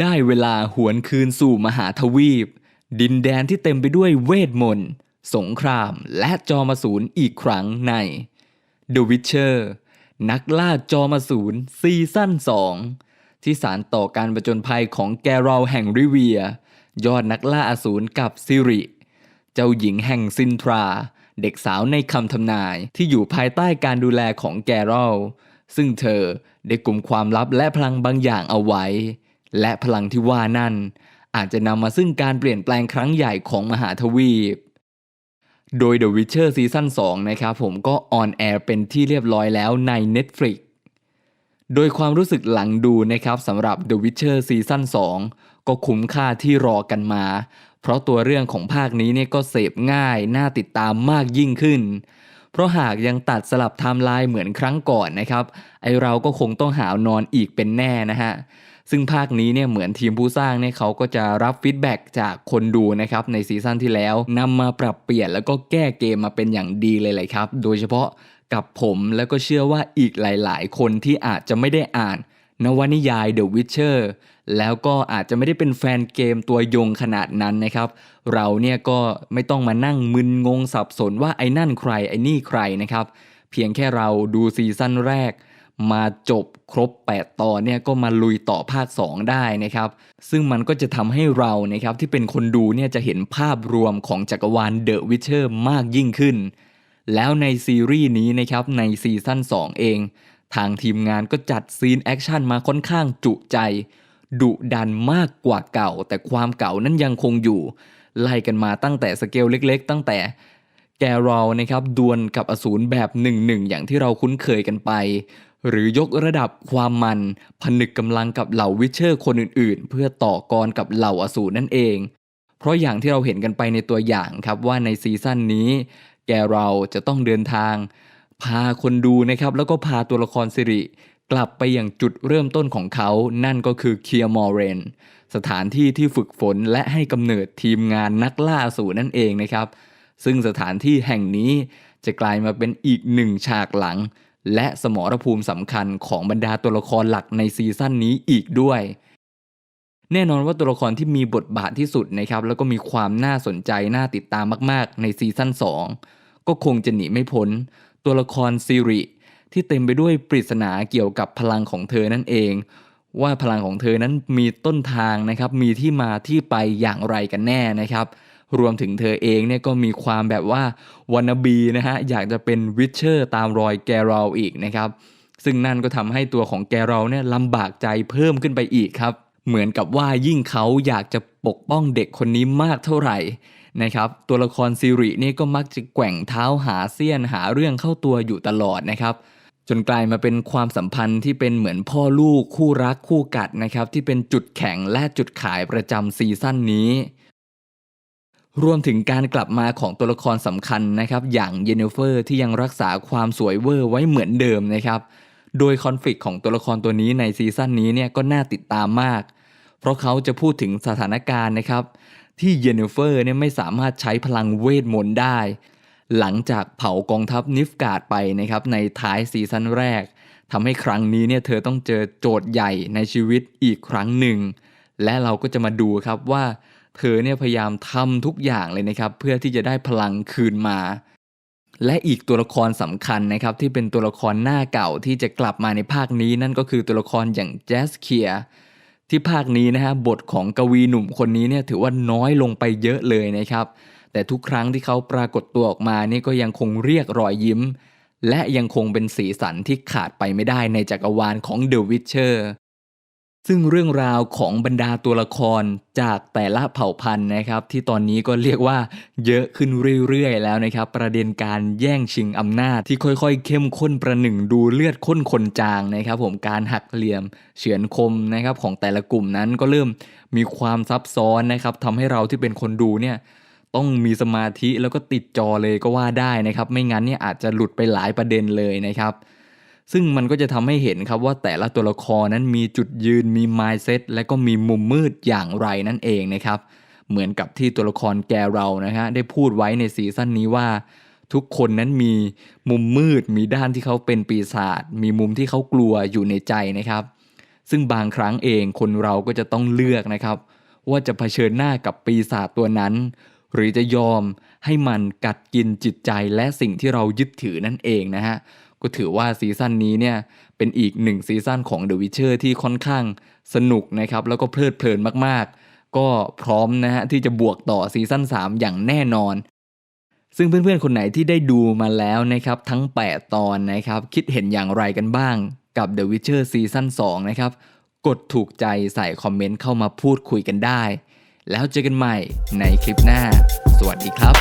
ได้เวลาหวนคืนสู่มหาทวีป ดินแดนที่เต็มไปด้วยเวทมนต์ สงครามและจอมสูรอีกครั้งใน The Witcher นักล่าจอมสูรซีซั่น2 ที่สารต่อการประจนภัยของแกรอลแห่งริเวีย ยอดนักล่าอสูรกับซิริ เจ้าหญิงแห่งซินทรา เด็กสาวในคำทำนายที่อยู่ภายใต้การดูแลของแกรอลซึ่งเธอได้กลุ่มความลับและพลังบางอย่างเอาไว้ และพลังที่ว่านั่น อาจจะนำมาซึ่งการเปลี่ยนแปลงครั้งใหญ่ของมหาทวีป โดย The Witcher ซีซั่น2นะครับผมก็ออนแอร์เป็นที่เรียบร้อยแล้วใน Netflix โดยความรู้สึกหลังดูนะครับสำหรับ The Witcher ซีซั่น2ก็คุ้มค่าที่รอกันมา เพราะตัวเรื่องของภาคนี้เนี่ยก็เสพง่าย น่าติดตามมากยิ่งขึ้น เพราะหากยังตัดสลับไทม์ไลน์เหมือนครั้งก่อนนะครับ ไอเราก็คงต้องหาวนอนอีกเป็นแน่นะฮะ ซึ่งภาคนี้เนี่ยเหมือนทีมผู้สร้างเนี่ยเขาก็จะรับฟีดแบ็กจากคนดูนะครับในซีซั่นที่แล้วนำมาปรับเปลี่ยนแล้วก็แก้เกมมาเป็นอย่างดีเลยเลยครับ โดยเฉพาะกับผมแล้วก็เชื่อว่าอีกหลาย ๆ คนที่อาจจะไม่ได้อ่านนวนิยาย The Witcher แล้วก็อาจจะไม่ได้เป็นแฟนเกมตัวยงขนาดนั้นนะครับ เราเนี่ยก็ไม่ต้องมานั่งมึนงงสับสนว่าไอ้นั่นใครไอ้นี่ใครนะครับ เพียงแค่เราดูซีซั่นแรก มาจบครบ 8 ตอนเนี่ยก็มาลุยต่อภาค 2 ได้นะครับ ซึ่งมันก็จะทำให้เรานะครับที่เป็นคนดูเนี่ยจะเห็นภาพรวมของจักรวาล The Witcher มากยิ่งขึ้น แล้วในซีรีส์นี้นะครับในซีซั่น 2 เอง ทางทีมงานก็จัดซีนแอคชั่นมาค่อนข้างจุใจดุดันมากกว่าเก่า แต่ความเก่านั้นยังคงอยู่ ไล่กันมาตั้งแต่สเกลเล็กๆ ตั้งแต่แกรอลนะครับดวลกับอสูรแบบหนึ่งๆอย่างที่เราคุ้นเคยกันไป หรือยกระดับความมันผนึกกำลังกับเหล่าวิเชอร์คนอื่นๆ เพื่อต่อกรกับเหล่าอสูรนั่นเอง เพราะอย่างที่เราเห็นกันไปในตัวอย่างครับว่าในซีซั่นนี้ แกเราจะต้องเดินทาง พาคนดูนะครับแล้วก็พาตัวละครสิริกลับไปอย่างจุดเริ่มต้นของเขา นั่นก็คือเคียร์มอร์เรน สถานที่ที่ฝึกฝนและให้กำเนิดทีมงานนักล่าอสูรนั่นเองนะครับ ซึ่งสถานที่แห่งนี้จะกลายมาเป็นอีกหนึ่งฉากหลัง และสมรภูมิสำคัญของบรรดาตัวละครหลักในซีซั่นนี้อีกด้วย แน่นอนว่าตัวละครที่มีบทบาทที่สุดนะครับ แล้วก็มีความน่าสนใจน่าติดตามมาก ๆ ในซีซั่น2 ก็คงจะหนีไม่พ้น ตัวละครซีริที่เต็มไปด้วยปริศนาเกี่ยวกับพลังของเธอนั่นเอง ว่าพลังของเธอนั้นมีต้นทางนะครับ มีที่มาที่ไปอย่างไรกันแน่นะครับ รวมถึงเธอเองเนี่ยก็มีความแบบว่าวันบีนะฮะอยากจะเป็นวิเชอร์ตามรอยแกรอลอีกนะครับซึ่งนั่นก็ทำให้ตัวของแกรอลเนี่ยลำบากใจเพิ่มขึ้นไปอีกครับ เหมือนกับว่ายิ่งเขาอยากจะปกป้องเด็กคนนี้มากเท่าไหร่นะครับตัวละครซีรินี่ก็มักจะแกว่งเท้าหาเสี้ยนหาเรื่องเข้าตัวอยู่ตลอดนะครับ จนกลายมาเป็นความสัมพันธ์ที่เป็นเหมือนพ่อลูกคู่รักคู่กัดนะครับที่เป็นจุดแข็งและจุดขายประจำซีซั่นนี้ รวมถึงการกลับมาของตัวละครสำคัญนะครับ อย่างเยนเนเฟอร์ที่ยังรักษาความสวยเวอร์ไว้เหมือนเดิมนะครับ โดยคอนฟ lict ของตัวละครตัวนี้ในซีซั่นนี้เนี่ยก็น่าติดตามมาก เพราะเขาจะพูดถึงสถานการณ์นะครับ ที่เยนเนเฟอร์เนี่ยไม่สามารถใช้พลังเวทมนต์ได้ หลังจากเผากองทัพนิฟการ์ดไปนะครับในท้ายซีซั่นแรกทำให้ครั้งนี้เนี่ยเธอต้องเจอโจทย์ใหญ่ในชีวิตอีกครั้งหนึ่ง และเราก็จะมาดูครับว่า เธอเนี่ยพยายามทำทุกอย่างเลยนะครับ เพื่อที่จะได้พลังคืนมา และอีกตัวละครสำคัญนะครับ ที่เป็นตัวละครหน้าเก่าที่จะกลับมาในภาคนี้นั่นก็คือตัวละครอย่างแจสเคียที่ภาคนี้นะฮะบทของกวีหนุ่มคนนี้เนี่ยถือว่าน้อยลงไปเยอะเลยนะครับ แต่ทุกครั้งที่เขาปรากฏตัวออกมานี่ก็ยังคงเรียกรอยยิ้ม และยังคงเป็นสีสันที่ขาดไปไม่ได้ในจักรวาลของ The Witcher ซึ่งเรื่องราวของบรรดาตัวละครจากแต่ละเผ่าพันธุ์นะครับ ที่ตอนนี้ก็เรียกว่าเยอะขึ้นเรื่อยๆแล้วนะครับ ประเด็นการแย่งชิงอำนาจที่ค่อยๆ เข้มข้นประหนึ่งดูเลือดข้นคนจางนะครับ ผมการหักเหลี่ยมเฉือนคมนะครับของแต่ละกลุ่มนั้นก็เริ่มมีความซับซ้อนนะครับทำให้เราที่เป็นคนดูเนี่ยต้องมีสมาธิแล้วก็ติดจอเลยก็ว่าได้นะครับ ไม่งั้นเนี่ยอาจจะหลุดไปหลายประเด็นเลยนะครับ ซึ่งมันก็จะทำให้เห็นครับว่าแต่ละตัวละครนั้นมีจุดยืนมี mindset และก็มีมุมมืดอย่างไรนั่นเองนะครับ เหมือนกับที่ตัวละครแกเรานะฮะได้พูดไว้ในซีซั่นนี้ว่า ทุกคนนั้นมีมุมมืด มีด้านที่เขาเป็นปีศาจมีมุมที่เขากลัวอยู่ในใจนะครับ ซึ่งบางครั้งเองคนเราก็จะต้องเลือกนะครับ ว่าจะเผชิญหน้ากับปีศาจตัวนั้น หรือจะยอมให้มันกัดกินจิตใจและสิ่งที่เรายึดถือนั่นเองนะฮะ ก็ถือว่าซีซั่นนี้เนี่ยเป็นอีกหนึ่งซีซั่นของ The Witcher ที่ค่อนข้างสนุกนะครับแล้วก็เพลิดเพลินมากๆ ก็พร้อมนะฮะที่จะบวกต่อซีซั่น3 อย่างแน่นอน ซึ่งเพื่อนๆ คนไหนที่ได้ดูมาแล้วนะครับทั้ง 8 ตอนนะครับคิดเห็นอย่างไรกันบ้างกับ The Witcher ซีซั่น2นะครับกดถูกใจใส่คอมเมนต์เข้ามาพูดคุยกันได้ แล้วเจอกันใหม่ในคลิปหน้า สวัสดีครับ